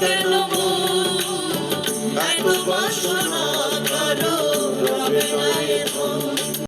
কেন এত বাসনা কারও রবে না।